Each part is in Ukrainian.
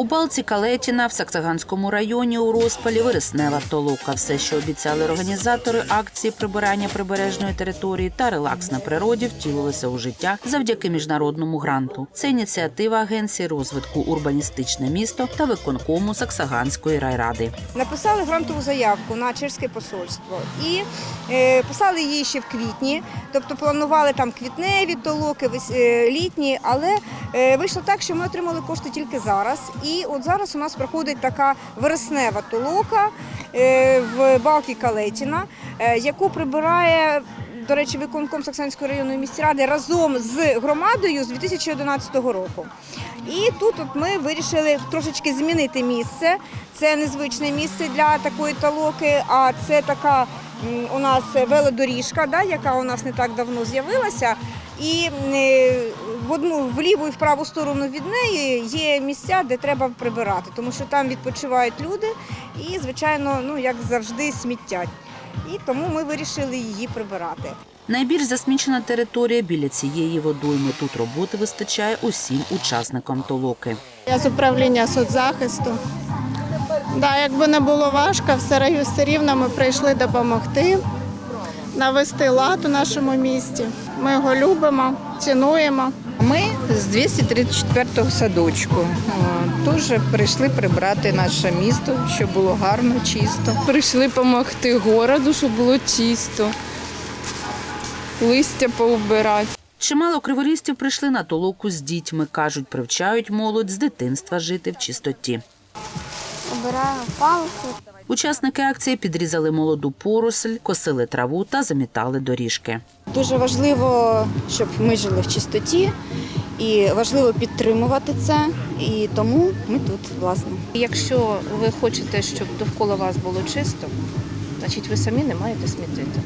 У Балці Калетіна в Саксаганському районі у розпалі вереснева толока. Все, що обіцяли організатори акції прибирання прибережної території та релакс на природі, втілилося у життя завдяки міжнародному гранту. Це ініціатива Агенції розвитку урбаністичне місто та виконкому Саксаганської райради. Написали грантову заявку на чешське посольство і е, писали її ще в квітні, тобто планували там квітневі толоки, е, літні, але е, вийшло так, що ми отримали кошти тільки зараз. І от зараз у нас проходить така вереснева толока е, в балки Калетіна, е, яку прибирає. До речі, виконком Саксанської районної міськради разом з громадою з 2011 року. І тут от ми вирішили трошечки змінити місце. Це незвичне місце для такої толоки, а це така у нас велодоріжка, да, яка у нас не так давно з'явилася. І е, в одну в ліву і в праву сторону від неї є місця, де треба прибирати, тому що там відпочивають люди і, звичайно, ну як завжди, сміттять. І тому ми вирішили її прибирати. Найбільш засмічена територія біля цієї водойми. Тут роботи вистачає усім учасникам толоки. Я з управління соцзахисту. Да, якби не було важко, все, все рівно ми прийшли допомогти, навести лад у нашому місті. Ми його любимо, цінуємо. Ми з 234-го садочку теж прийшли прибрати наше місто, щоб було гарно, чисто. Прийшли допомогти городу, щоб було чисто, листя поубирати. Чимало криворістів прийшли на толоку з дітьми. кажуть, привчають молодь з дитинства жити в чистоті. Обираю палку. Учасники акції підрізали молоду поросль, косили траву та замітали доріжки. Дуже важливо, щоб ми жили в чистоті, і важливо підтримувати це. І тому ми тут, власне. Якщо ви хочете, щоб довкола вас було чисто, значить ви самі не маєте смітити.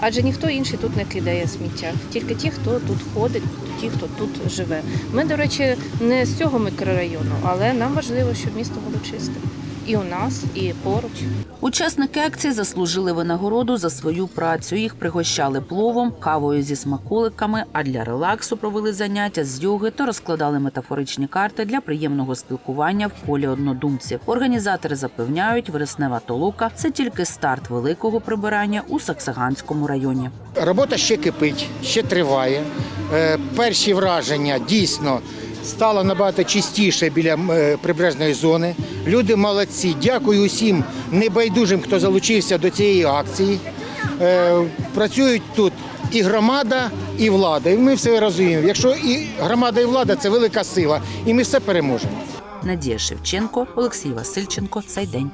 Адже ніхто інший тут не кидає сміття, тільки ті, хто тут ходить, ті, хто тут живе. Ми, до речі, не з цього мікрорайону, але нам важливо, щоб місто було чисте. І у нас, і поруч. Учасники акції заслужили винагороду за свою працю. Їх пригощали пловом, кавою зі смаколиками, а для релаксу провели заняття з йоги та розкладали метафоричні карти для приємного спілкування в колі однодумців. Організатори запевняють, вереснева толока це тільки старт великого прибирання у Саксаганському районі. Робота ще кипить, ще триває. Е, Перші враження дійсно стало набагато чистіше біля е, прибережної зони. Люди молодці. Дякую усім небайдужим, хто залучився до цієї акції. Е, Працюють тут і громада, і влада. І ми все розуміємо. Якщо і громада, і влада це велика сила, і ми все переможемо. Надія Шевченко, Олексій Васильченко. Цей день.